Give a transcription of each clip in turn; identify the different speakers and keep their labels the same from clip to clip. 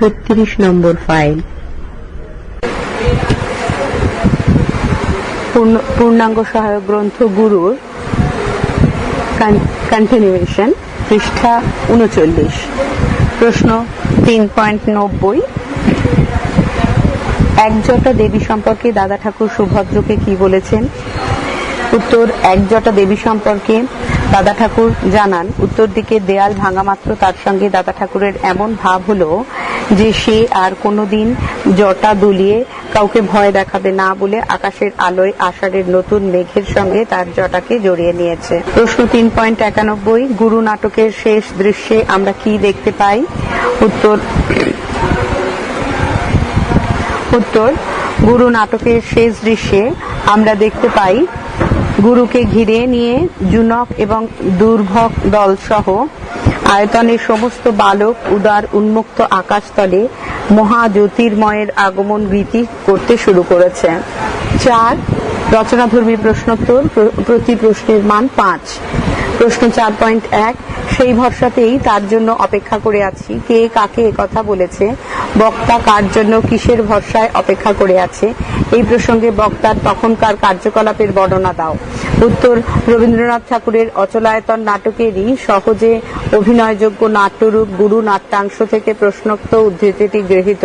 Speaker 1: ছত্রিশ নম্বর ফাইল
Speaker 2: পূর্ণ- পূর্ণাঙ্গ সহায়ক গ্রন্থ গুরুর কন্টিনিউয়েশন পৃষ্ঠা উনচল্লিশ। প্রশ্ন তিন পয়েন্ট নব্বই। একজটা দেবী সম্পর্কে দাদা ঠাকুর সুভদ্রকে কি বলেছেন? উত্তর, একজটা দেবী সম্পর্কে দাদা ঠাকুর জানান। উত্তর দিকে দেয়াল ভাঙা মাত্র তার সঙ্গে দাদা ঠাকুরের এমন ভাব হলো যে সে আর কোনোদিন জটা দুলিয়ে কাউকে ভয় দেখাবে না বলে আকাশের আলোয় আষাঢ়ের নতুন মেঘের সঙ্গে তার জটাকে জড়িয়ে নিয়েছে। প্রশ্ন তিন পয়েন্ট একানব্বই, গুরু নাটকের শেষ দৃশ্যে আমরা কি দেখতে পাই? উত্তর উত্তর, গুরু নাটকের শেষ দৃশ্যে আমরা দেখতে পাই গুরুকে ঘিরে নিয়ে জুনক এবং দুর্ভক দল সহ আয়তনের সমস্ত বালক উদার উন্মুক্ত আকাশতলে মহা জ্যোতির্ময়ের আগমন রীতি করতে শুরু করেছে। চার, রচনাধর্মী প্রশ্নোত্তর প্রতি প্রশ্নের মান পাঁচ। প্রশ্ন চার পয়েন্ট এক সেই ভরসাতেই তার জন্য অপেক্ষা করে আছি। কে কাকে কথা বলেছে? বক্তা কার জন্য কিসের ভরসায় অপেক্ষা করে আছে? এই প্রসঙ্গে বক্তার তখনকার কার্যকলাপের বর্ণনা দাও। উত্তর, রবীন্দ্রনাথ ঠাকুরের অচলায়তন নাটকেরই সহজে অভিনয়যোগ্য নাট্যরূপ গুরু নাট্যাংশ থেকে প্রশ্নোক্ত উদ্ধৃতিটি গৃহীত।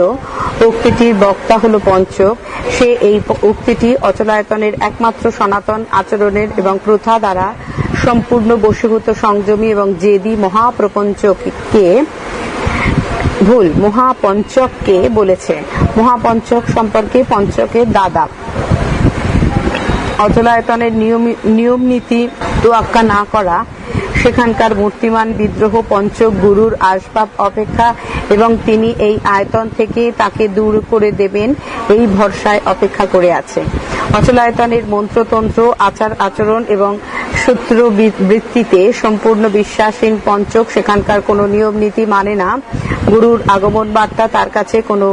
Speaker 2: উক্তিটির বক্তা হল পঞ্চক। সে এই উক্তিটি অচলায়তনের একমাত্র সনাতন আচরণের এবং প্রথা দ্বারা সম্পূর্ণ বশীভূত সংযমী এবং জেদি মহাপ্রপঞ্চককে ভুল, মহাপঞ্চককে বলেছে। মহাপঞ্চক সম্পর্কে পঞ্চকের দাদা। অচলায়তনের নিয়ম নীতি তোয়াক্কা না করা, সেখানকার মূর্তিমান বিদ্রোহ পঞ্চক গুরুর আসবাব অপেক্ষা এবং তিনি এই আয়তন থেকে তাকে দূর করে দেবেন, এই ভরসায় অপেক্ষা করে আছে। অচলায়তনের মন্ত্রতন্ত্র আচার আচরণ এবং সূত্র বৃত্তিতে সম্পূর্ণ বিশ্বাসহীন পঞ্চক, সেখানকার কোনো নিয়ম নীতি মানে না। গুরুর আগমন বার্তা তার কাছে কোনো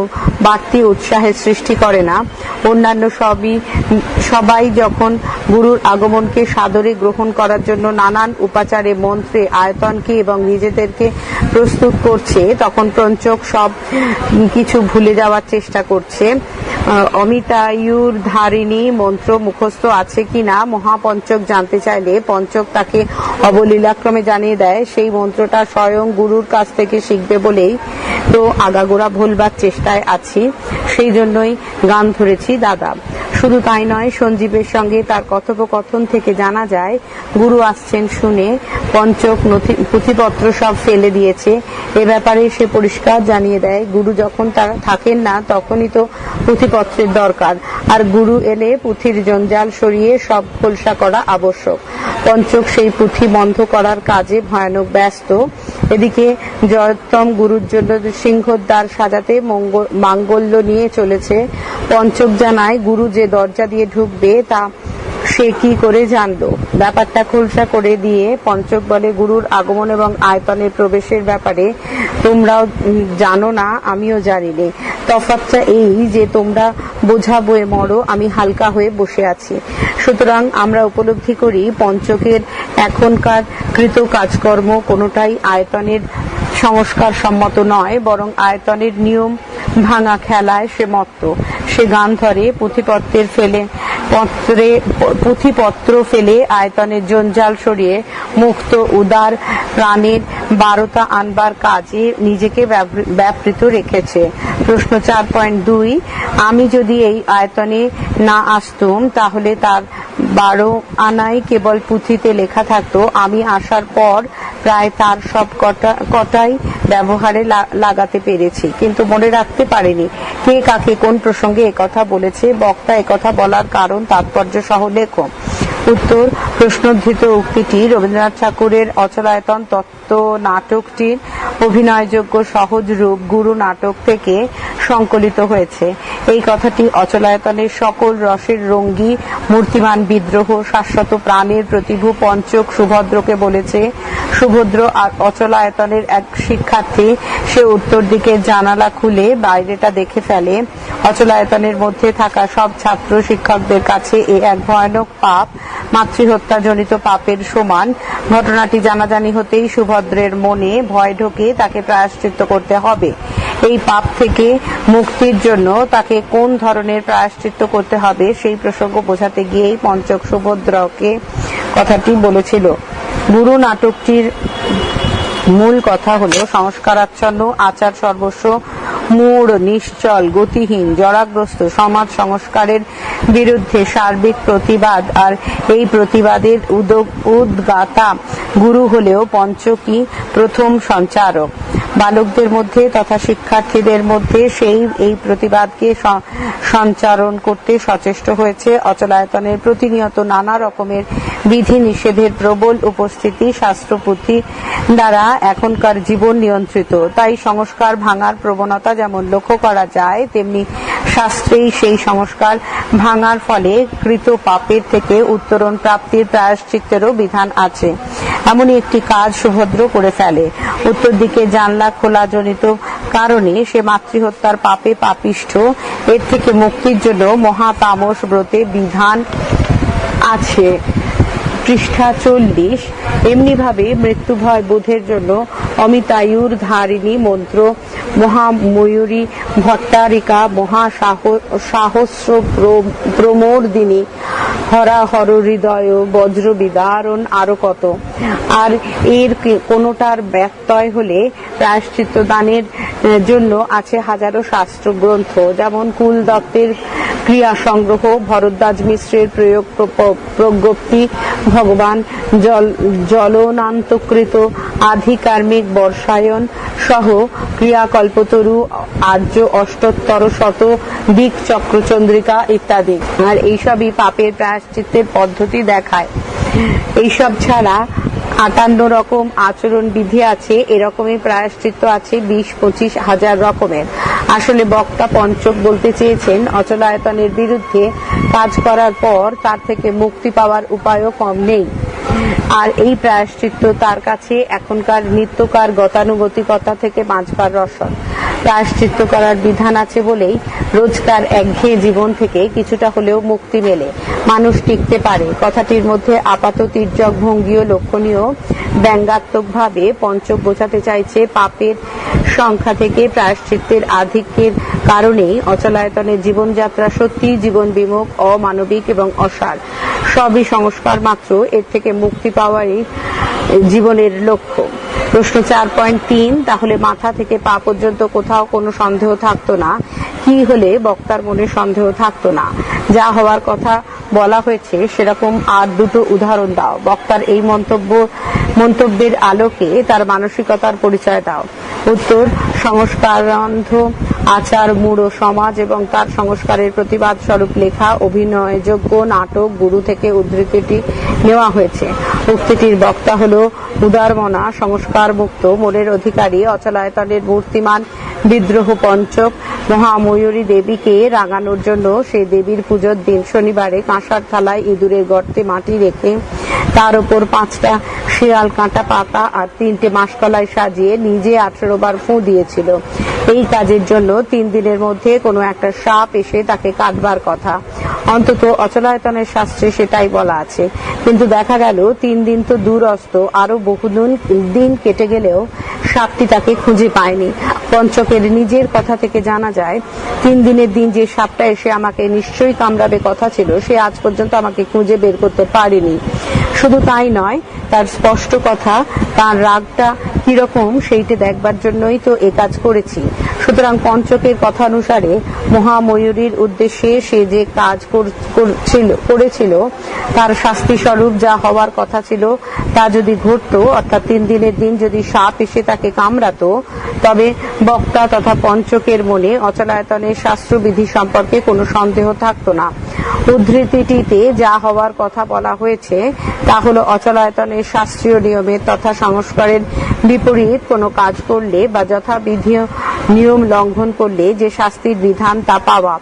Speaker 2: বাড়তি উৎসাহের সৃষ্টি করে না। অন্যান্য সবই সবাই যখন গুরুর আগমনকে সাদরে গ্রহণ করার জন্য নানান উপাচারে মন্ত্রে আয়তনকে এবং নিজেদেরকে প্রস্তুত করছে, তখন পঞ্চক সব কিছু ভুলে যাওয়ার চেষ্টা করছে। অমিতায়ুর ধারিণী মন্ত্র মুখস্থ আছে কিনা মহাপঞ্চক জানতে চাইলে পঞ্চক তাকে অবলীলাক্রমে জানিয়ে দেয়, সেই মন্ত্রটা স্বয়ং গুরুর কাছ থেকে শিখবে বলেই তো আগাগোড়া ভুলবার চেষ্টায় আছি। সেই জন্যই গান ধরেছি, দাদা। শুধু তাই নয়, সঞ্জীবের সঙ্গে তার কথোপকথন থেকে জানা যায়, গুরু আসছেন শুনে পঞ্চক নথি পুঁথিপত্র সব ফেলে দিয়েছে। এ ব্যাপারে সে পরিষ্কার জানিয়ে দেয়, গুরু যখন তারা থাকেন না, তখনই তো পুঁথিপত্রের দরকার। আর গুরু এলে পুঁথির জঞ্জাল সরিয়ে সব খোলসা করা আবশ্যক। পঞ্চক সেই পুঁথি বন্ধ করার কাজে ভয়ানক ব্যস্ত। এদিকে জয়োত্তম গুরুর জন্য সিংহদ্বার সাজাতে মঙ্গল মাঙ্গল্য নিয়ে চলেছে। পঞ্চক জানায়, গুরু যে দরজা দিয়ে ঢুকবে, তা সে কি করে জানলো? ব্যাপারটা খোলসা করে দিয়ে পঞ্চক বলে গুরুর আগমন এবং আয়তনের প্রবেশের ব্যাপারে তোমরাও জানো না, আমিও জানিনি তফাৎটা এই যে তোমরা বোঝা বয়ে মরো, আমি হালকা হয়ে বসে আছি। সুতরাং আমরা উপলব্ধি করি, পঞ্চকের এখনকার কৃত কাজকর্ম কোনোটাই আয়তনের সংস্কার সম্মত নয়, বরং আয়তনের নিয়ম ভাঙা খেলায় সে মত্ত। সে গান ধরে, পুঁথিপত্রের ফেলে, পত্রে, পুঁথিপত্র ফেলে আয়তনের জঞ্জাল সরিয়ে মুক্ত, উদার প্রাণের বারোটা আনবার কাজে নিজেকে ব্যাপৃ- ব্যাপৃত রেখেছে। প্রশ্ন চার পয়েন্ট দুই, আমি যদি এই আয়তনে না আসতুম, তাহলে তার বারো আনাই কেবল পুঁথিতে লেখা থাকতো। আমি আসার পর প্রায় তার সব কটা, কটাই ব্যবহারে লাগাতে পেরেছি। কিন্তু মনে রাখতে পারিনি কে কাকে কোন প্রসঙ্গে একথা বলেছে। বক্তা একথা বলার কারণ তাৎপর্য সহ লেখো উত্তর প্রশ্নোদ্ধৃত উক্তিটি রবীন্দ্রনাথ ঠাকুরের অচলায়তন তত্ত্ব নাটকটির অভিনয়যোগ্য সহজ রূপ গুরু নাটক থেকে সংকলিত হয়েছে। এই কথাটি অচলায়তনের সকল রসের রঙ্গি, মূর্তিমান বিদ্রোহ, শাশ্বত প্রাণের প্রতিভু পঞ্চক সুভদ্রকে বলেছে। সুভদ্র আর অচলায়তনের এক শিক্ষার্থী, সে উত্তর দিকে জানালা খুলে বাইরেটা দেখে ফেলে। অচলায়তনের মধ্যে থাকা সব ছাত্র শিক্ষকদের কাছে এ এক ভয়ানক পাপ মাতৃহত্যা জনিত পাপের সমান। ঘটনাটি জানাজানি হতেই সুভদ্রের মনে ভয় ঢোকে, তাকে প্রায়শ্চিত্ত করতে হবে। এই পাপ থেকে মুক্তির জন্য তাকে কোন ধরনের প্রায়শ্চিত্ত করতে হবে, সেই প্রসঙ্গ বোঝাতে গিয়েই পঞ্চক সুভদ্রকে কথাটি বলেছিল। গুরু নাটকটির মূল কথা হলো সংস্কারাচ্ছন্ন, আচার সর্বস্ব, মূঢ়, নিশ্চল, গতিহীন, জরাগ্রস্ত, সমাজ সংস্কারের বিরুদ্ধে সার্বিক প্রতিবাদ। আর এই প্রতিবাদের উদ্গাতা গুরু হলেও পঞ্চকী প্রথম সঞ্চারক। বালকদের মধ্যে তথা শিক্ষার্থীদের মধ্যে সেই, এই প্রতিবাদকে সঞ্চারণ করতে সচেষ্ট হয়েছে। অচলায়তনের প্রতিনিয়ত নানা রকমের বিধি নিষেধের প্রবল উপস্থিতি শাস্ত্রপুথি দ্বারা এখনকার জীবন নিয়ন্ত্রিত। তাই সংস্কার ভাঙার প্রবণতা যেমন লক্ষ্য করা যায়, তেমনি শাস্ত্রেই সেই সংস্কার ভাঙার ফলে কৃত পাপের থেকে উত্তরণ প্রাপ্তির প্রায়শ্চিত্তেরও বিধান আছে। এমনই একটি কাজ সুভদ্র করে ফেলে। উত্তর দিকে জানলা খোলা জনিত কারণে সে মাতৃহত্যার পাপে পাপিষ্ঠ। এর থেকে মুক্তির জন্য মহাতামস ব্রতে বিধান আছে। পৃষ্ঠা চল্লিশ। এমনি ভাবে মৃত্যু ভয় বোধের জন্য অমিতায়ুর ধারিণী মন্ত্র মহাময়ূরী ভট্টারিকা মহা মহাসাহস্র প্রমোদিনী হরা হর হৃদয় বজ্র বিদারণ আরও কত। আর এর কোনোটার ব্যত্যয় হলে প্রায়শ্চিত্ত দানের জন্য আছে হাজারো শাস্ত্র গ্রন্থ যেমন কুল দত্তের ক্রিয়া সংগ্রহ, ভরদ্বাজ মিশ্রের প্রয়োগ প্রজ্ঞপ্তি, ভগবান জল জলনান্তকৃত আধিকার্মিক বর্ষায়ন সহ ক্রিয়াকল্পতরু, আর্য অষ্টোত্তর শত, দিক চক্রচন্দ্রিকা ইত্যাদি। আর এইসবই পাপের প্রায়শ্চিত্তের পদ্ধতি দেখায়। এইসব ছাড়া আটান্ন রকম আচরণ বিধি আছে, এরকমই প্রায়শ্চিত্ত আছে বিশ, পঁচিশ হাজার রকমের। আসলে বক্তা পঞ্চক বলতে চেয়েছেন, অচলায়তনের বিরুদ্ধে কাজ করার পর তার থেকে মুক্তি পাওয়ার উপায়ও কম নেই। আর এই প্রায়শ্চিত্ত তার কাছে এখনকার নিত্যকার গতানুগতিকতা থেকে বাঁচবার রসদ। প্রায়শ্চিত্ত করার বিধান আছে বলেই রোজকার একঘেয়ে জীবন থেকে কিছুটা হলেও মুক্তি মেলে। মানুষ টিকতে পারে। কথাটির মধ্যে আপাত তির্যক ভঙ্গিও লক্ষণীয়। ব্যঙ্গাত্মকভাবে পঞ্চক বোঝাতে চাইছে পাপের সংখ্যা থেকে প্রায়শ্চিত্তের আধিক্যের কারণেই অচলায়তনের জীবনযাত্রা সত্যি জীবন বিমুখ, অমানবিক এবং অসার। সবই সংস্কার মাত্র, এর থেকে মুক্তি পাওয়ারই জীবনের লক্ষ্য। প্রশ্ন চার পয়েন্ট তিন, তাহলে মাথা থেকে পা পর্যন্ত কোথাও কোনো সন্দেহ থাকতো না? কি হলে বক্তার মনে সন্দেহ থাকতো না? যা হওয়ার কথা বলা হয়েছে, সেরকম আর দুটো উদাহরণ দাও। বক্তার এই মন্তব্য, মন্তব্যের আলোকে তার মানসিকতার পরিচয় দাও। উত্তর সংস্কারান্ধ আচার, মূঢ় সমাজ এবং তার সংস্কারের প্রতিবাদ স্বরূপ লেখা অভিনয়যোগ্য নাটক, গুরু থেকে উদ্ধৃতিটি নেওয়া হয়েছে। উক্তিটির বক্তা হল উদারমনা সংস্কার মুক্ত মনের অধিকারী, অচলায়তনের মূর্তিমান বিদ্রোহ পঞ্চক মহাময়ূরী দেবীকে রাঙানোর জন্য সেই দেবীর পুজোর দিন শনিবারে কাঁসার থালায় ইঁদুরের গর্তে মাটি রেখে তার উপর পাঁচটা শিয়াল, কাঁটা, পাতা আর তিনটে মাসকলাই সাজিয়ে নিজে আঠেরো বার ফু দিয়েছিল। এই কাজের জন্য তিন দিনের মধ্যে কোনো একটা সাপ এসে তাকে কাটবার কথা। অন্তত অচলায়তনের শাস্ত্রে সেটাই বলা আছে। কিন্তু দেখা গেল, তিন দিন তো দূর অস্ত আরও বহুদিন দিন কেটে গেলেও সাপটি তাকে খুঁজে পায়নি। পঞ্চকের নিজের কথা থেকে জানা যায়, তিন দিনের দিন যে সাপটা এসে আমাকে নিশ্চয়ই কামড়াবে কথা ছিল, সে আজ পর্যন্ত আমাকে খুঁজে বের করতে পারেনি। শুধু তাই নয়, তার স্পষ্ট কথা, তার রাগটা কীরকম, সেইটা দেখবার জন্যই তো এ কাজ করেছি। সুতরাং পঞ্চকের কথা অনুসারে মহাময়ূরীর উদ্দেশ্যে সে যে কাজ কর- করছিল, করেছিল, তার শাস্তি স্বরূপ যা হওয়ার কথা ছিল, তা যদি ঘটতো, অর্থাৎ তিন দিনের দিন যদি সাপ এসে তাকে কামড়াতো, তবে বক্তা তথা পঞ্চকের মনে অচলায়তনের শাস্ত্রবিধি সম্পর্কে কোনো সন্দেহ থাকতো না। উদ্ধৃতিটিতে যা হওয়ার কথা বলা হয়েছে, তা হলো অচলায়তনের শাস্ত্রীয় নিয়মের তথা সংস্কারের বিপরীত কোনো কাজ করলে বা যথাবিধি নিয়ম লঙ্ঘন করলে যে শাস্তির বিধান তা পাওয়া।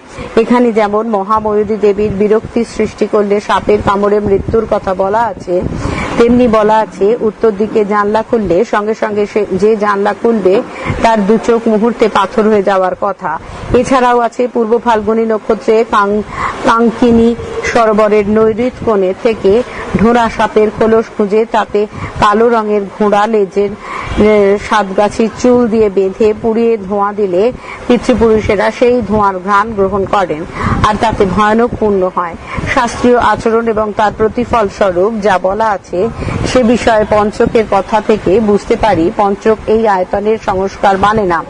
Speaker 2: এখানে যেমন মহাময়ূরী দেবীর বিরক্তি সৃষ্টি করলে সাপের কামড়ে মৃত্যুর কথা বলা আছে, তেমনি বলা আছে, উত্তর দিকে জানলা খুললে, সঙ্গে সঙ্গে যে জানলা খুলবে, তার দু চোখ মুহূর্তে পাথর হয়ে যাওয়ার কথা। এছাড়াও আছে পূর্ব ফাল্গুনী নক্ষত্রে কাঙ্কিনী সরোবরের নৈরিত কোণে থেকে ঢোড়া সাপের খোলস খুঁজে, তাতে কালো রঙের ঘোড়া লেজের সাতগাছির চুল দিয়ে বেঁধে পুড়িয়ে ধোঁয়া দিলে পিতৃপুরুষেরা সেই ধোঁয়ার ঘ্রাণ গ্রহণ করেন আর তাতে ভয়ানক পূর্ণ হয়। শাস্ত্রীয় আচরণ এবং তার প্রতিফল স্বরূপ যা বলা আছে, সে বিষয়ে পঞ্চকের কথা থেকে বুঝতে পারি, পঞ্চক এই আয়তনের সংস্কার মানে না।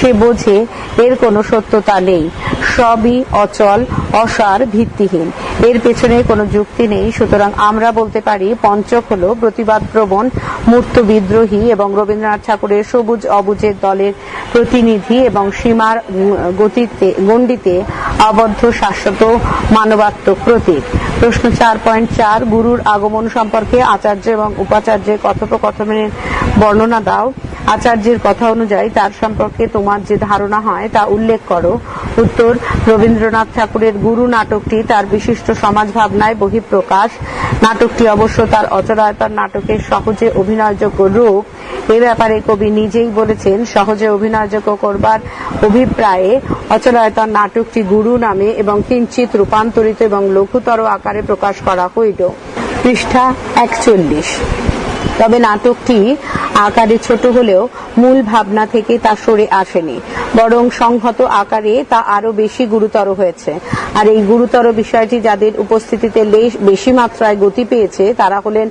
Speaker 2: সে বোঝে, এর কোনো সত্যতা নেই। সবই অচল, অসার, ভিত্তিহীন। এর পেছনে কোনো যুক্তি নেই। সুতরাং আমরা বলতে পারি, পঞ্চক হল প্রতিবাদ প্রবণ, মূর্ত বিদ্রোহী এবং রবীন্দ্রনাথ ঠাকুরের সবুজ অবুজের দলের প্রতিনিধি এবং সীমার গতিতে, গণ্ডিতে আবদ্ধ শাশ্বত মানবাত্মক প্রতীক। প্রশ্ন চার পয়েন্ট চার, গুরুর আগমন সম্পর্কে আচার্য এবং উপাচার্যের কথোপকথনের বর্ণনা দাও। আচার্যের কথা অনুযায়ী তার সম্পর্কে তোমার যে ধারণা হয় তা উল্লেখ করো। উত্তর, রবীন্দ্রনাথ ঠাকুরের গুরু নাটকটি তার বিশিষ্ট সমাজ ভাবনায় বহিঃপ্রকাশ। নাটকটি অবশ্য তার অচরায়তার নাটকের সহজে অভিনয়যোগ্য রূপ। এ ব্যাপারে কবি নিজেই বলেছেন, সহজে অভিনয়যোগ্য করবার অভিপ্রায়ে অচরায়তার নাটকটি গুরু নামে এবং কিঞ্চিত রূপান্তরিত এবং লঘুতর আকারে প্রকাশ করা হইল। পৃষ্ঠা একচল্লিশ। তবে নাটকটি আকারে ছোট হলেও মূল ভাবনা থেকে তা সরে আসেনি। বরং সংহত আকারে তা আরও বেশি গুরুতর হয়েছে। আর এই গুরুতর বিষয়টি যাদের উপস্থিতিতে বেশি মাত্রায় গতি পেয়েছে, তারা হলেন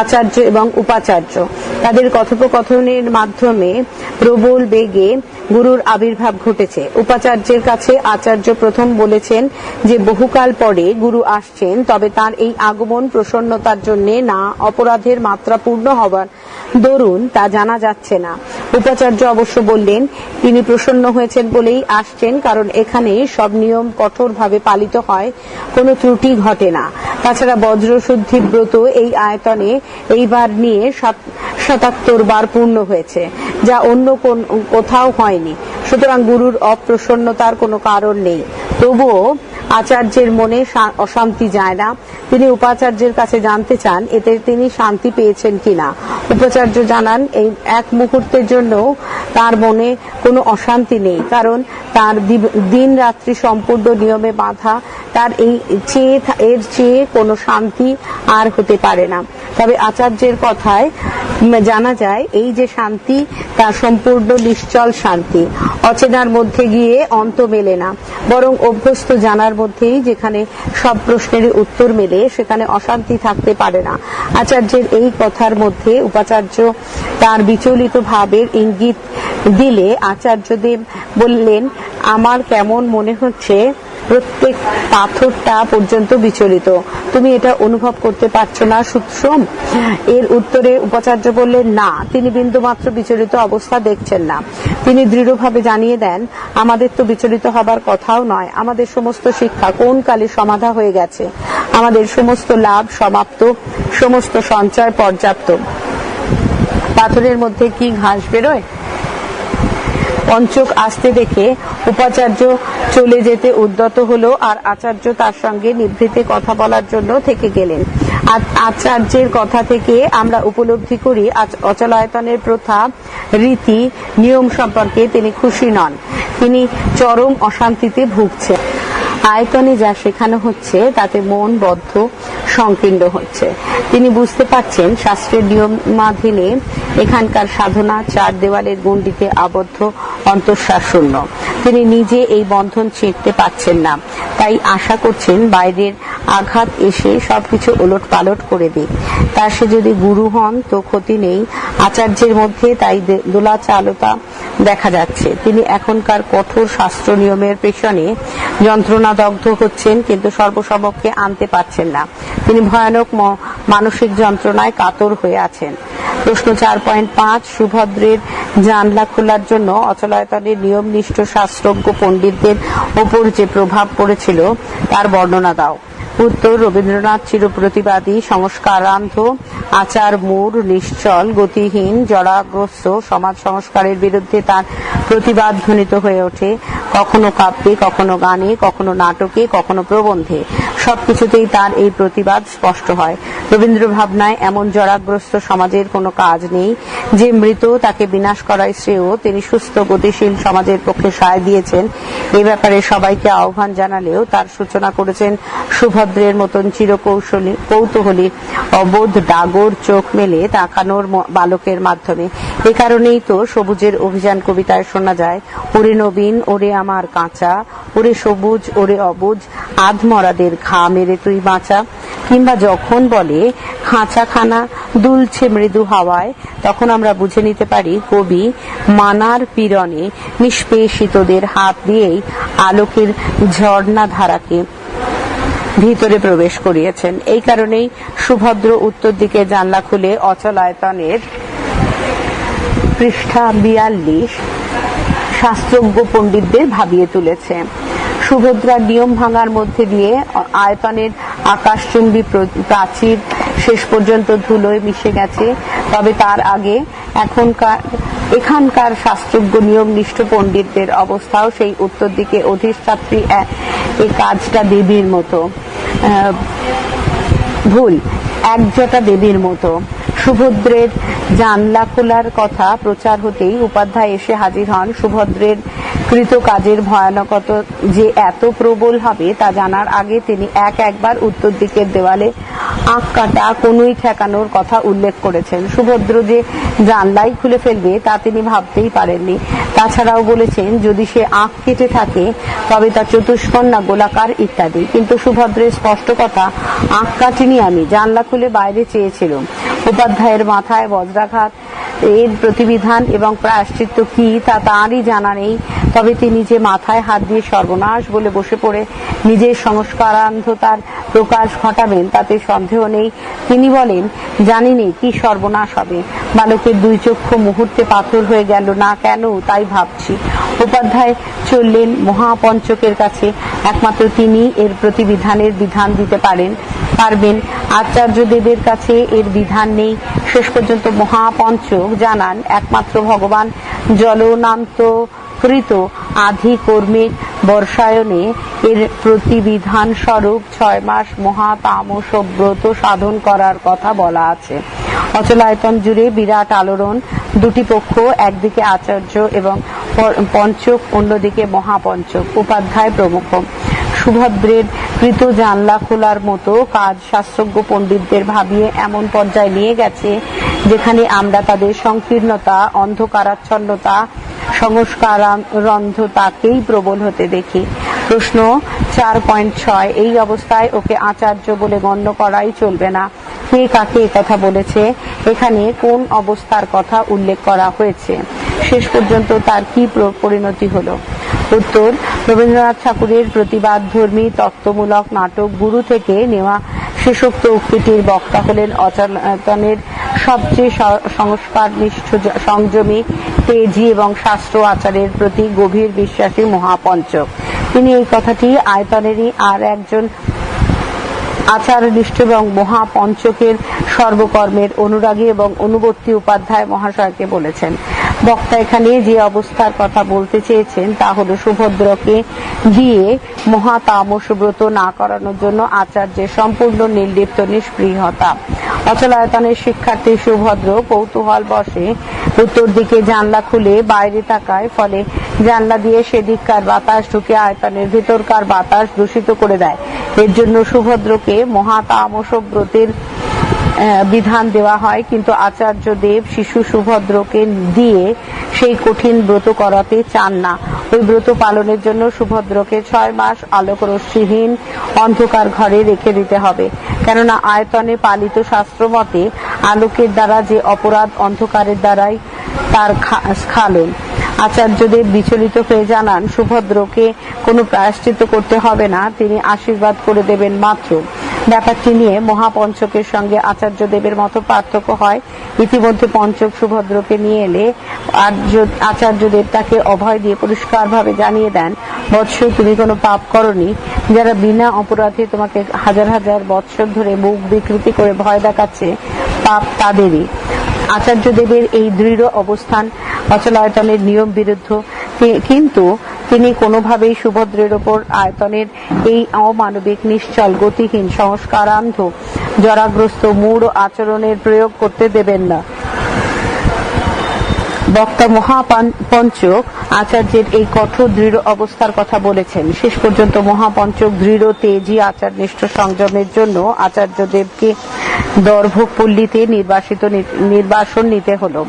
Speaker 2: আচার্য এবং উপাচার্য। তাদের কথোপকথনের মাধ্যমে প্রবল বেগে গুরুর আবির্ভাব ঘটেছে। উপাচার্যের কাছে আচার্য প্রথম বলেছেন যে, বহুকাল পরে গুরু আসছেন, তবে তার এই আগমন প্রসন্নতার জন্য না, অপরাধের মাত্রা পূর্ণ হবার। দরুন, তা জানা যাচ্ছে না। উপাচার্য অবশ্য বললেন, তিনি প্রসন্ন হয়েছেন বলেই আসছেন, কারণ এখানে সব নিয়ম কঠোরভাবে পালিত হয়, কোনো ত্রুটি ঘটে না। তাছাড়া বজ্রশুদ্ধি ব্রত এই আয়তনে এইবার নিয়ে সাত- সাতাত্তর বার পূর্ণ হয়েছে, যা অন্য কোথাও হয়নি। সুতরাং গুরুর অপ্রসন্নতার কোনো কারণ নেই। তবুও আচার্যের মনে অশান্তি যায় না। তিনি উপাচার্যের কাছে জানতে চান, এতে তিনি শান্তি পেয়েছেন কিনা। উপাচার্য জানান, এই এক মুহূর্তের জন্য তার মনে কোনো অশান্তি নেই, কারণ তার দিন রাত্রি সম্পূর্ণ নিয়মে বাঁধা, তার এই চেয়ে এর চেয়ে কোনো শান্তি আর হতে পারে না। তবে আচার্যের কথায় জানা যায়, এই যে শান্তি, তা সম্পূর্ণ নিশ্চল শান্তি। অচেনার মধ্যে গিয়ে অন্ত মেলে না। বরং অভ্যস্ত জানার মধ্যেই যেখানে সব প্রশ্নের উত্তর মেলে, সেখানে অশান্তি থাকতে পারে না। আচার্যের এই কথার মধ্যে উপাচার্য তার বিচলিত ভাবের ইঙ্গিত দিলে আচার্যদেব বললেন, আমার কেমন মনে হচ্ছে, প্রত্যেক পাথরটা পর্যন্ত বিচলিত। তুমি এটা অনুভব করতে পারছ না, সুৎসম? এর উত্তরে উপাচার্য বললেন, না, তিনি বিন্দুমাত্র বিচলিত অবস্থা দেখছেন না। তিনি দৃঢ়ভাবে জানিয়ে দেন, আমাদের তো বিচলিত হবার কথাও নয়। আমাদের সমস্ত শিক্ষা কোন কালে সমাধা হয়ে গেছে? আমাদের সমস্ত লাভ সমাপ্ত, সমস্ত সঞ্চয় পর্যাপ্ত। পাথরের মধ্যে কি ঘাস বেরোয়? পঞ্চক আসতে দেখে উপাচার্য চলে যেতে উদ্যত হলো আর আচার্য তার সঙ্গে নিভৃতে কথা বলার জন্য থেকে গেলেন। আচার্যের কথা থেকে আমরা উপলব্ধি করি অচলায়তনের প্রথা, রীতি, নিয়ম সম্পর্কে তিনি খুশি নন। তিনি চরম অশান্তিতে ভুগছেন। আয়তনে যা শেখানো হচ্ছে, তাতে মন বদ্ধ, সংকীর্ণ হচ্ছে। তিনি বুঝতে পারছেন শাস্ত্রের নিয়মাধীনে এখানকার সাধনা চার দেওয়ালের গণ্ডিতে আবদ্ধ অন্তঃশ্বাস শূন্য তিনি নিজে এই বন্ধন ছিঁড়তে পারছেন না। তাই আশা করছেন বাইরের আঘাত এসে সবকিছু ওলট পালট করে দিক। তার সে যদি গুরু হন, তো ক্ষতি নেই। আচার্যের মধ্যে তাই দোলাচালতা দেখা যাচ্ছে। তিনি এখনকার কঠোর শাস্ত্র নিয়মের পেছনে যন্ত্রণাদগ্ধ হচ্ছেন, কিন্তু সর্বসমক্ষে আনতে পারছেন না। তিনি ভয়ানক মানসিক যন্ত্রণায় কাতর হয়ে আছেন। প্রশ্ন চার পয়েন্ট পাঁচ, সুভদ্রের জানলা খোলার জন্য অচলায়তনের নিয়মনিষ্ঠ শাস্ত্রজ্ঞ পণ্ডিতদের ওপর যে প্রভাব পড়েছিল, তার বর্ণনা দাও। উত্তর, রবীন্দ্রনাথ চিরপ্রতিবাদী, সংস্কারান্ধ, আচার মূর, নিশ্চল, গতিহীন জড়াগ্রস্ত সমাজ সংস্কারের বিরুদ্ধে তার প্রতিবাদ ধ্বনিত হয়ে ওঠে। কখনো কাব্যে, কখনো গানে, কখনো নাটকে, কখনো প্রবন্ধে। সবকিছুতেই তার এই প্রতিবাদ স্পষ্ট হয়। রবীন্দ্র ভাবনায় এমন জরাগ্রস্ত সমাজের কোনো কাজ নেই। যে মৃত তাকে বিনাশ করাই শ্রেয় তিনি সুস্থ, গতিশীল সমাজের পক্ষে সায় দিয়েছেন। এ ব্যাপারে সবাইকে আহ্বান জানালেও তার সূচনা করেছেন সুভদ্রের মতন চিরকৌশলী, কৌতূহলী, অবোধ, ডাগর চোখ মেলে তাকানোর বালকের মাধ্যমে। এ কারণেই তো সবুজের অভিযান কবিতায় শোনা যায়, ওরে নবীন, ওরে আমার কাঁচা, ওরে সবুজ, ওরে অবুজ, আধমরাদের ঘা মেরে তুই বাঁচা। কিংবা যখন বলে, খাঁচাখানা দুলছে মৃদু হাওয়ায়, তখন আমরা বুঝে নিতে পারি, কবি মানার পীড়নে নিষ্পেষিতদের হাত দিয়েই আলোকের ঝর্ণা ধারাকে ভিতরে প্রবেশ করিয়েছেন। এই কারণেই সুভদ্র উত্তর দিকে জানলা খুলে অচল আয়তনের পৃষ্ঠা বিয়াল্লিশ শাস্ত্রজ্ঞ পণ্ডিতদের ভাবিয়ে তুলেছে। সুভদ্রার নিয়ম ভাঙার মধ্যে দিয়ে আয়তনের আকাশচুম্বী প্র- প্রাচীর শেষ পর্যন্ত ধুলোয় মিশে গেছে। তবে তার আগে এখনকার, এখানকার শাস্ত্রজ্ঞ নিয়ম নিয়মনিষ্ঠ পণ্ডিতদের অবস্থাও সেই উত্তর দিকে অধিষ্ঠাত্রী এই কাজটা দেবীর মতো। ভুল, একজটা দেবীর মতো। সুভদ্রের জানলা খোলার কথা প্রচার হতেই উপাধ্যায় এসে হাজির হন। সুভদ্রের কৃত কাজের ভয়ানকত যে এত প্রবল হবে তা জানার আগে তিনি এক একবার উত্তর দিকের দেওয়ালে আঁক কাটা, কোনুই ঠেকানোর কথা উল্লেখ করেছেন। সুভদ্র যে জানলাই খুলে ফেলবে তা তিনি ভাবতেই পারেননি। তাছাড়াও বলেছেন, যদি সে আঁক কেটে থাকে, তবে তা চতুষ্কন্যা, গোলাকার ইত্যাদি। কিন্তু সুভদ্রের স্পষ্ট কথা আঁক কাটিনি আমি, জানলা খুলে বাইরে চেয়েছিলাম। উপাধ্যায়ের মাথায় বজ্রাঘাত, এর প্রতিবিধান এবং প্রায়শ্চিত্ত কি তা তাঁরই জানা নেই। তবে তিনি যে মাথায় হাত দিয়ে সর্বনাশ বলে বসে পড়ে, নিজের সংস্কারান্ধতার প্রকাশ ঘটাবেন তাতে সন্দেহ নেই। তিনি বলেন জানি নে কি সর্বনাশ হবে। বালকের দুই চক্ষু মুহূর্তে পাথর হয়ে গেল। না কেন? তাই ভাবছি। উপাধ্যায় চললেন মহাপঞ্চকের কাছে। একমাত্র তিনি এর প্রতিবিধানের বিধান দিতে পারেন। পারবেন। আচার্য দেবের কাছে এর বিধান নেই। শেষ পর্যন্ত মহাপঞ্চক জানান, একমাত্র ভগবান জলনান্ত কৃত আধি কর্মের বর্ষায়নে এর প্রতিবিধান স্বরূপ ছয় মাস মহাতামস ব্রত সাধন করার কথা বলা আছে। অচলায়তন জুড়ে বিরাট আলোড়ন, দুটি পক্ষ, একদিকে আচার্য এবং পঞ্চক, অন্যদিকে মহাপঞ্চক, উপাধ্যায় প্রমুখ। সুভদ্রের কৃত জানলা খোলার মতো কাজ শাস্ত্রজ্ঞ পণ্ডিতদের ভাবিয়ে এমন পর্যায়ে নিয়ে গেছে, যেখানে আমরা তাদের সংকীর্ণতা, অন্ধকারাচ্ছন্নতা সংস্কারান্ধতাকেই প্রবল হতে দেখি। প্রশ্ন চার পয়েন্ট ছয়, এই অবস্থায় ওকে আচার্য বলে গণ্য করাই চলবে না। কে কাকে কথা বলেছে? এখানে কোন অবস্থার কথা উল্লেখ করা হয়েছে? শেষ পর্যন্ত তার কি পরিণতি হলো? উত্তর, রবীন্দ্রনাথ ঠাকুরের প্রতিবাদ ধর্মী তত্ত্বমূলক নাটক গুরু থেকে নেওয়া শেষোক্ত উক্তিটির বক্তা হলেন অচলায়তনের সবচেয়ে সংস্কারনিষ্ঠ সংযমী তেজি এবং শাস্ত্র আচারের প্রতি গভীর বিশ্বাসী মহাপঞ্চক। তিনি এই কথাটি আয়তনেরই আর একজন আচারনিষ্ঠ এবং মহাপঞ্চকের সর্বকর্মের অনুরাগী এবং অনুবর্তী উপাধ্যায় মহাশয়কে বলেছেন। বক্তা এখানে যে অবস্থার কথা বলতে চেয়েছেন তা হল সুভদ্রকে দিয়ে মহাতামস ব্রত না করানোর জন্য আচার্যের সম্পূর্ণ নির্লিপ্ত নিষ্পৃহতা। অচলায়তনের শিক্ষার্থী সুভদ্র কৌতূহল বসে উত্তর দিকে জানলা খুলে বাইরে তাকায় ফলে জানলা দিয়ে সেদিককার বাতাস ঢুকে আয়তনের ভিতরকার বাতাস দূষিত করে দেয়। এর জন্য সুভদ্রকে মহাতামস ব্রতের আহ, বিধান দেওয়া হয়, কিন্তু আচার্য দেব শিশু সুভদ্রকে দিয়ে সেই কঠিন ব্রত করাতে চান না। ওই ব্রত পালনের জন্য সুভদ্রকে ছয় মাস আলোক রশ্মিহীন অন্ধকার ঘরে রেখে দিতে হবে। কেননা আয়তনে পালিত শাস্ত্র মতে আলোকের দ্বারা যে অপরাধ অন্ধকারের দ্বারাই তার খা- স্খালন আচার্যদেব বিচলিত হয়ে জানান, সুভদ্রকে কোনো প্রায়শ্চিত করতে হবে না, তিনি আশীর্বাদ করে দেবেন মাত্র। ব্যাপারটি নিয়ে মহাপঞ্চকের সঙ্গে আচার্যদেবের মতো পার্থক্য হয়। ইতিমধ্যে পঞ্চক সুভদ্রকে নিয়ে এলে আর্য- আচার্যদেব তাকে অভয় দিয়ে পরিষ্কারভাবে জানিয়ে দেন, বৎস, তুমি কোনো পাপ করনি। যারা বিনা অপরাধে তোমাকে হাজার হাজার বৎসর ধরে মুখ বিকৃতি করে ভয় দেখাচ্ছে, পাপ তাদেরই। আচার্যদেবের এই দৃঢ় অবস্থান অচলায়তনের নিয়ম বিরুদ্ধ। কিন্তু তিনি কোনোভাবেই সুভদ্রের ওপর আয়তনের এই অমানবিক নিশ্চল গতিহীন সংস্কারান্ধ জরাগ্রস্ত মূঢ় আচরণের প্রয়োগ করতে দেবেন না। বক্তা মহাপঞ্চক আচার্যের এই কঠোর দৃঢ় অবস্থার কথা বলেছেন। শেষ পর্যন্ত মহাপঞ্চক দৃঢ়, তেজি, আচারনিষ্ঠ সংযমের জন্য আচার্যদেবকে দর্ভপল্লীতে নির্বাসিত নির্বাসন নিতে হলো।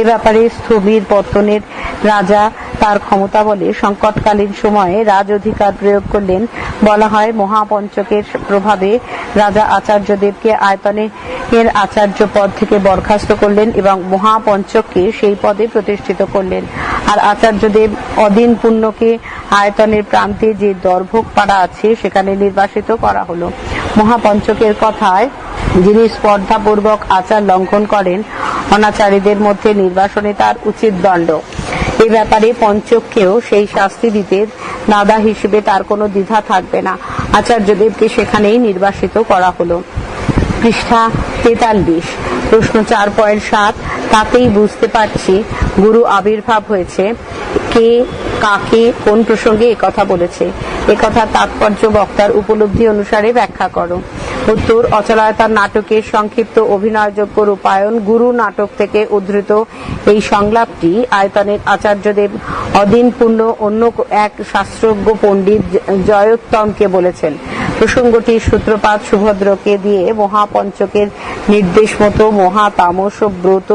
Speaker 2: এ ব্যাপারে স্থবির পত্তনের রাজা তার ক্ষমতা বলে সংকটকালীন সময়ে রাজ অধিকার প্রয়োগ করলেন। বলা হয়, মহাপঞ্চকের প্রভাবে রাজা আচার্যদেবকে আয়তনে এর আচার্য পদ থেকে বরখাস্ত করলেন এবং মহাপঞ্চককে সেই পদে প্রতিষ্ঠিত করলেন। আর আচার্যদেব অদিন পুণ্যকে আয়তনের প্রান্তে যে দর্ভক পাড়া আছে, সেখানে নির্বাসিত করা হলো। মহাপঞ্চকের কথায় যিনি স্পর্ধাপূর্বক আচার লঙ্ঘন করেন অনাচারীদের মধ্যে নির্বাসনে তার উচিত দণ্ড। এ ব্যাপারে পঞ্চককেও সেই শাস্তি দিতে নাদা হিসেবে তার কোনো দ্বিধা থাকবে না। আচার্যদেবকে সেখানেই নির্বাসিত করা হলো। পৃষ্ঠা তেতাল্লিশ। প্রশ্ন চার পয়েন্ট সাত। তাতেই বুঝতে পারছি গুরু আবির্ভাব হয়েছে। কে, কাকে, কোন প্রসঙ্গে কথা বলেছে। একথা তাৎপর্য বক্তার উপলব্ধি অনুসারে ব্যাখ্যা করো। উত্তর অচলায়তার নাটকের সংক্ষিপ্ত অভিনয়যোগ্য রূপায়ণ গুরু নাটক থেকে উদ্ধৃত এই সংলাপটি আয়তনের আচার্যদেব অদিন পূর্ণ অন্য এক শাস্ত্রজ্ঞ পণ্ডিত জয়োত্তমকে বলেছেন। প্রসঙ্গটির সূত্রপাত সুভদ্রকে দিয়ে মহাপঞ্চকের নির্দেশ মতো মহা তামস ব্রত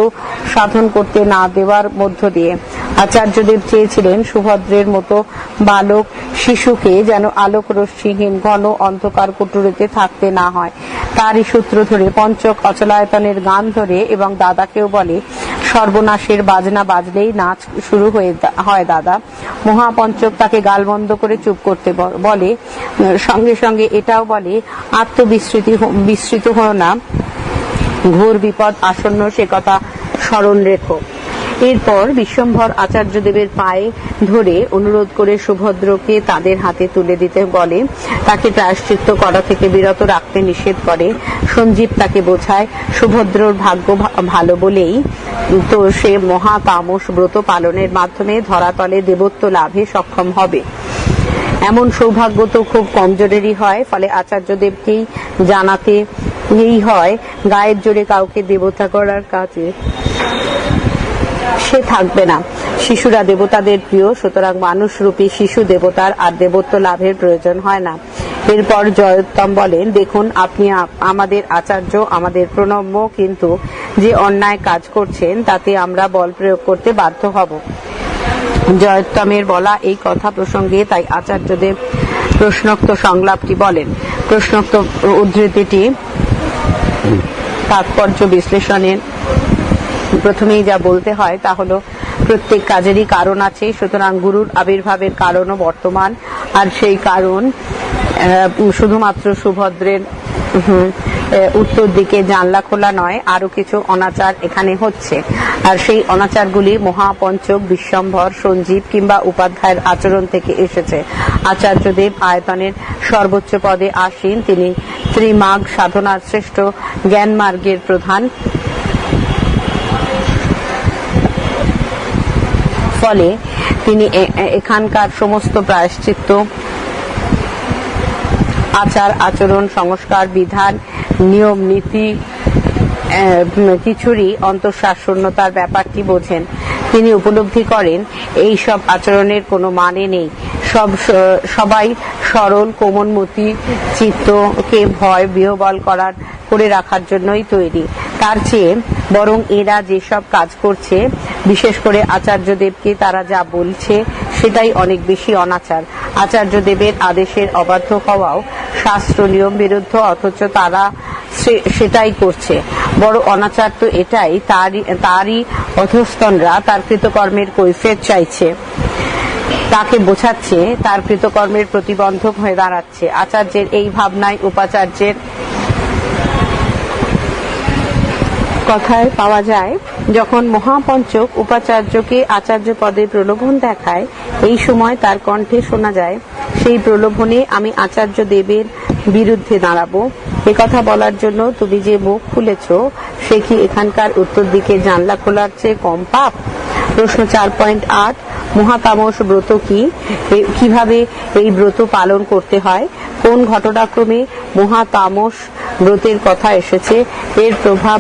Speaker 2: সাধন করতে না দেওয়ার মধ্য দিয়ে আচার্যদেব চেয়েছিলেন সুভদ্রের মতো বালক শিশুকে যেন আলোক রশ্মিহীন ঘন অন্ধকার কুটুরিতে থাকতে না হয়। তারই সূত্র ধরে পঞ্চক অচলায়তনের গান ধরে এবং দাদাকেও বলে সর্বনাশের বাজনা বাজলেই নাচ শুরু হয়ে হয় দাদা। মহাপঞ্চক তাকে গালবন্ধ করে চুপ করতে বলে সঙ্গে সঙ্গে এটাও বলে, আত্মবিস্মৃতি বিস্মৃত হও না। ঘোর বিপদ আসন্ন সে কথা স্মরণ রেখো। এরপর বিশ্বম্ভর আচার্যদেবের পায়ে ধরে অনুরোধ করে সুভদ্রকে তাদের হাতে তুলে দিতে বলে। তাকে প্রায়শ্চিত্ত করা থেকে বিরত রাখতে নিষেধ করে। সঞ্জীব তাকে বোঝায়, সুভদ্রর ভাগ্য ভালো বলেই তো সে মহা তামস ব্রত পালনের মাধ্যমে ধরাতলে দেবত্ব লাভে সক্ষম হবে। এমন সৌভাগ্য তো খুব কমজোরেরই হয়, ফলে আচার্যদেবকেই জানাতে এই হয়, গায়ের জোরে কাউকে দেবতা করার কাজে সে থাকবে না। শিশুরা দেবতাদের প্রিয়, সুতরাং মানুষ রূপী শিশু দেবতার আর দেবত্ব লাভের প্রয়োজন হয় না। এরপর জয়োত্তম বলেন, দেখুন, আপনি আমাদের আচার্য, আমাদের প্রণম্য, কিন্তু যে অন্যায় কাজ করছেন, তাতে আমরা বল প্রয়োগ করতে বাধ্য হব। জয়োত্তমের বলা এই কথা প্রসঙ্গে তাই আচার্যদেব প্রশ্নোক্ত সংলাপটি বলেন। প্রশ্নোক্ত উদ্ধৃতিটি তাৎপর্য বিশ্লেষণের প্রথমেই যা বলতে হয় তা হলো, প্রত্যেক কাজেরই কারণ আছে, সুতরাং গুরুর আবির্ভাবের কারণও বর্তমান। আর সেই কারণ শুধুমাত্র সুভদ্রের উত্তর দিকে জানলা খোলা নয় আরও কিছু অনাচার এখানে হচ্ছে। আর সেই অনাচারগুলি মহাপঞ্চক, বিশ্বম্ভর, সঞ্জীব কিংবা উপাধ্যায়ের আচরণ থেকে এসেছে। আচার্যদেব আয়তনের সর্বোচ্চ পদে আসীন, তিনি ত্রিমাগ সাধনার শ্রেষ্ঠ জ্ঞান মার্গের প্রধান। ফলে তিনি এখানকার সমস্ত প্রায়শ্চিত্ত, আচার, আচরণ, সংস্কার, বিধান, নিয়ম, নীতি কিছুরই অন্তঃশাসন্যতার ব্যাপারটি বোঝেন। তিনি উপলব্ধি করেন এই সব আচরণের কোনো মানে নেই। সব সবাই সরল, কোমলমতি চিত্তকে ভয়, বিহবল করার, করে রাখার জন্যই তৈরি। তার চেয়ে বরং এরা যেসব কাজ করছে, বিশেষ করে আচার্য দেবকে তারা যা বলছে, সেটাই অনেক বেশি অনাচার। আচার্য দেবের আদেশের অবাধ্য হওয়াও শাস্ত্র নিয়ম বিরুদ্ধ, অথচ তারা সেটাই করছে। বড় অনাচার তো এটাই, তারই তারই অধস্তনরা তার কৃতকর্মের কৈফিয়ত চাইছে। তাকে বোঝাচ্ছে, তার কৃতকর্মের প্রতিবন্ধক হয়ে দাঁড়াচ্ছে। আচার্যের এই ভাবনায় উপাচার্যের কথায় পাওয়া যায়, যখন মহাপঞ্চক উপাচার্যকে আচার্য পদে প্রলোভন দেখায়, এই সময় তার কণ্ঠে শোনা যায়, সেই প্রলোভনে আমি আচার্য দেবের বিরুদ্ধে দাঁড়াবো। কথা বলার জন্য তুমি যে মুখ খুলেছ, সে কি এখানকার উত্তর দিকে জানলা খোলার চেয়ে কম পাপ? প্রশ্ন চার পয়েন্ট আট মহাতামস ব্রত কি? কীভাবে এই ব্রত পালন করতে হয়? কোন ঘটনাক্রমে মহাতামস ব্রতের কথা এসেছে? এর প্রভাব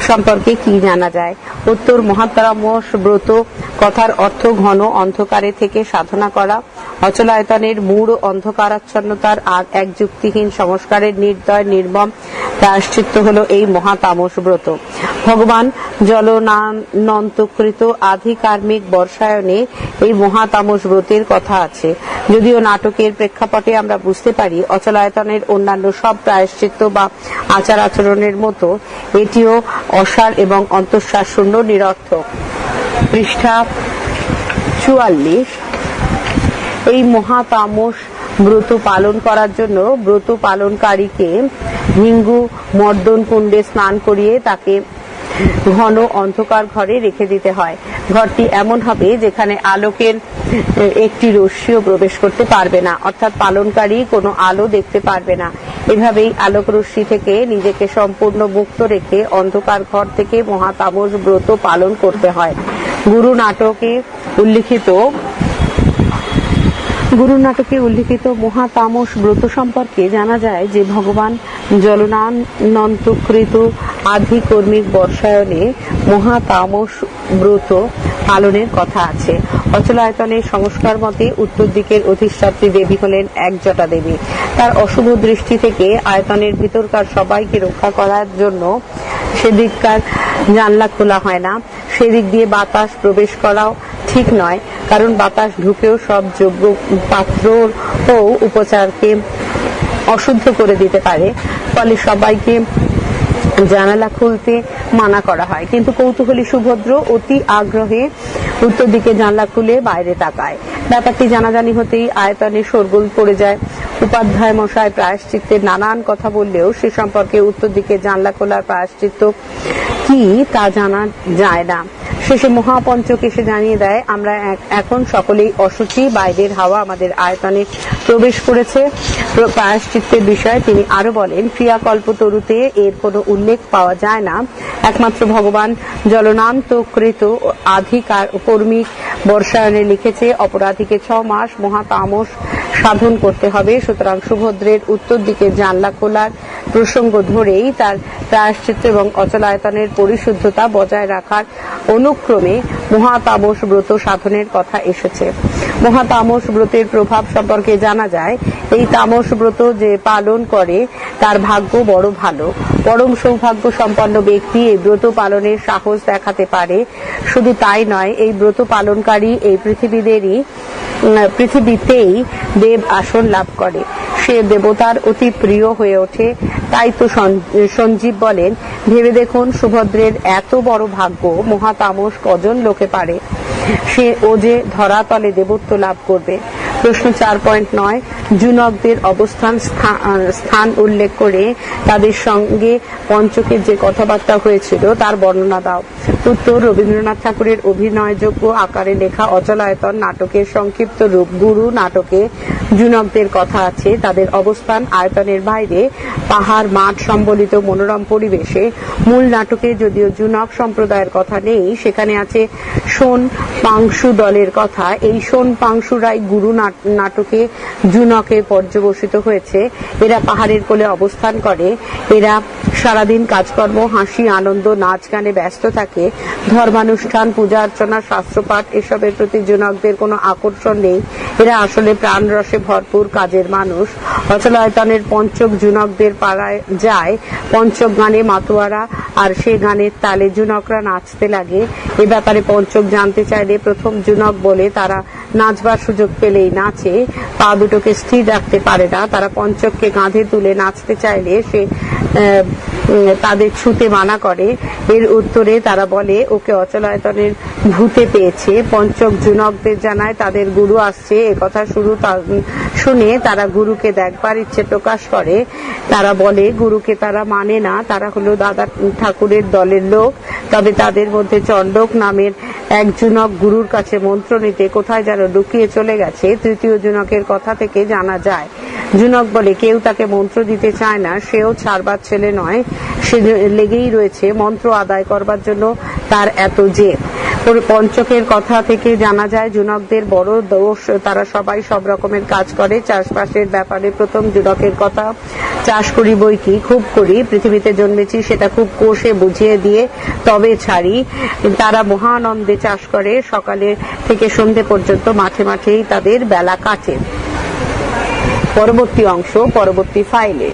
Speaker 2: সম্পর্কে কি জানা যায়? উত্তর মহাতামস ব্রত, কথার অর্থ ঘন অন্ধকারে থেকে সাধনা করা, অচলায়তনের মূঢ় অন্ধকারাচ্ছন্নতার আর এক যুক্তিহীন সংস্কারের নির্দয় নির্মম প্রায়শ্চিত্ত হল এই মহাতামস ব্রত। ভগবান জলনান্তকৃত আধিকার্মিক বর্ষায়নে এই মহাতামস ব্রতের কথা আছে। যদিও নাটকের প্রেক্ষাপটে আমরা বুঝতে পারি, অচলায়তনের অন্যান্য সব প্রায়শ্চিত্ত বা আচার আচরণের মতো এটিও অসার এবং অন্তঃসার শূন্য নিরর্থক। পৃষ্ঠা চুয়াল্লিশ। এই মহাতামস ব্রত পালন করার জন্য ব্রত পালনকারীকে হিঙ্গু মর্দন কুণ্ডে স্নান করিয়ে তাকে ঘন অন্ধকার ঘরে রেখে দিতে হয়। ঘরটি এমন হবে যেখানে আলোকের একটি রশ্মিও প্রবেশ করতে পারবে না, অর্থাৎ পালনকারী কোনো আলো দেখতে পারবে না। এভাবেই আলোক রশ্মি থেকে নিজেকে সম্পূর্ণ মুক্ত রেখে অন্ধকার ঘর থেকে মহাতামস ব্রত পালন করতে হয়। গুরু নাটকে উল্লিখিত গুরু নাটকে উল্লিখিত মহাতামস ব্রত সম্পর্কে জানা যায় যে ভগবান জলনান্তকৃত আধিকর্মিক বর্ষায়নে মহাতামস ব্রত পালনের কথা আছে। অচলায়তনের সংস্কার মতে উত্তর দিকের অধিষ্ঠাত্রী দেবী হলেন একজটা দেবী। তার অশুভ দৃষ্টি থেকে আয়তনের ভিতরকার সবাইকে রক্ষা করার জন্য সেদিককার জানলা খোলা হয় না। সেদিক দিয়ে বাতাস প্রবেশ করাও ঠিক নয়, কারণ বাতাস ঢুকেও সব যোগ্য পাত্র ও উপচারকে অশুদ্ধ করে দিতে পারে, ফলে সবাইকে জানালা খুলতে মানা করা হয়। কিন্তু কৌতূহলী সুভদ্র অতি আগ্রহে উত্তর দিকে জানলা খুলে বাইরে তাকায়। ব্যাপারটি জানাজানি হতেই আয়তনে শোরগোল পড়ে যায়। উপাধ্যায় মশায় প্রায়শ্চিত্তের নানান কথা বললেও সে সম্পর্কে উত্তর দিকে জানলা খোলার প্রায়শ্চিত্ত কি তা জানা যায় না। শেষে মহাপঞ্চক এসে জানিয়ে দেয়, আমরা এখন সকলেই অসুচি বাইরের হাওয়া আমাদের আয়তনে প্রবেশ করেছে। প্রায়শ্চিত্তের বিষয়ে তিনি আরও বলেন, ক্রিয়াকল্প তরুতে এর কোনো উল্লেখ পাওয়া যায় না। একমাত্র ভগবান জলনান্তকৃত আধিকার কর্মিক বর্ষায়নে লিখেছে, অপরাধীকে ছ মাস মহাতামস সাধন করতে হবে। সুতরাং সুভদ্রের উত্তর দিকে জানলা খোলার প্রসঙ্গ ধরেই তার প্রায়শ্চিত্ত এবং অচলায়তনের পরিশুদ্ধতা বজায় রাখার অনুক্রমে মহাতামস ব্রত সাধনের কথা এসেছে। মহাতামস ব্রতের প্রভাব সম্পর্কে জানা যায়, এই তামস ব্রত যে পালন করে, তার ভাগ্য বড় ভালো। পরম সৌভাগ্য সম্পন্ন ব্যক্তি এই ব্রত পালনের সাহস দেখাতে পারে। শুধু তাই নয়, এই ব্রত পালনকারী এই পৃথিবীদেরই পৃথিবীতেই দেব আসন লাভ করে। সে দেবতার অতি প্রিয় হয়ে ওঠে। তাই তো সঞ্জীব বলেন, ভেবে দেখুন সুভদ্রের এত বড় ভাগ্য, মহাতামস কজন লোকে পারে? সে ও যে ধরাতলে দেবত্ব লাভ করবে। প্রশ্ন চার পয়েন্ট নয় জুনকদের অবস্থান স্থা- স্থান উল্লেখ করে তাদের সঙ্গে পঞ্চকের যে কথাবার্তা হয়েছিল তার বর্ণনা দাও। উত্তর, রবীন্দ্রনাথ ঠাকুরের অভিনয়যোগ্য আকারে লেখা অচলায়তন নাটকের সংক্ষিপ্ত রূপ, গুরু নাটকে জুনকদের কথা আছে। তাদের অবস্থান আয়তনের বাইরে, পাহাড় মাঠ সম্বলিত মনোরম পরিবেশে মূল নাটকে যদিও জুনক সম্প্রদায়ের কথা নেই, সেখানে আছে সোন পাংশু দলের কথা। এই সোন পাংশুরাই গুরু নাটকে জুনকে পর্যবসিত হয়েছে। এরা পাহাড়ের কোলে অবস্থান করে। এরা সারাদিন কাজকর্ম, হাসি, আনন্দ, নাচ গানে ব্যস্ত থাকে। ধর্মানুষ্ঠান, পূজা অর্চনা, শাস্ত্রপাঠ এসবের প্রতি জুনকদের কোনো আকর্ষণ নেই। এরা আসলে প্রাণ রসে ভরপুর কাজের মানুষ। অচলায়তনের পঞ্চক জুনকদের পাড়ায় যায় পঞ্চম গানে মাতোয়ারা, আর সে গানের তালে জুনকরা নাচতে লাগে। এ ব্যাপারে পঞ্চক জানতে চাইলে প্রথম জুনক বলে তারা নাচবার সুযোগ পেলেই নাচে। পা দুটোকে স্থির রাখতে পারে না। তারা পঞ্চককে কাঁধে তুলে নাচতে চাইলে সে তাদের ছুতে মানা করে। এর উত্তরে তারা বলে, ওকে অচলায়তনের ভূতে পেয়েছে। পঞ্চক জুনকদের জানায়, তাদের গুরু আসছে। এ কথা শুরু শুনে তারা গুরুকে দেখবার ইচ্ছে প্রকাশ করে। তারা বলে, গুরুকে তারা মানে না। তারা হলো দাদা ঠাকুরের দলের লোক। তবে তাদের মধ্যে চণ্ডক নামের এক জুনক গুরুর কাছে মন্ত্র নিতে কোথায় যেন লুকিয়ে চলে গেছে, তৃতীয় জুনকের কথা থেকে জানা যায়। জুনক বলে, কেউ তাকে মন্ত্র দিতে চায় না, সেও ছাড়বার ছেলে নয়, সে লেগেই রয়েছে। মন্ত্র আদায় করবার জন্য তার এত জেদ। পঞ্চকের কথা থেকে জানা যায়, জুনকদের বড় দোষ, তারা সবাই সব রকমের কাজ করে। চাষবাসের ব্যাপারে প্রথম জুনকের কথা, চাষ করি বই কি? খুব করি। পৃথিবীতে জন্মেছি, সেটা খুব কোষে বুঝিয়ে দিয়ে তবে ছাড়ি। তারা মহানন্দে চাষ করে, সকালে থেকে সন্ধে পর্যন্ত মাঠে মাঠেই তাদের বেলা কাটে। পরবর্তী অংশ, পরবর্তী ফাইলে।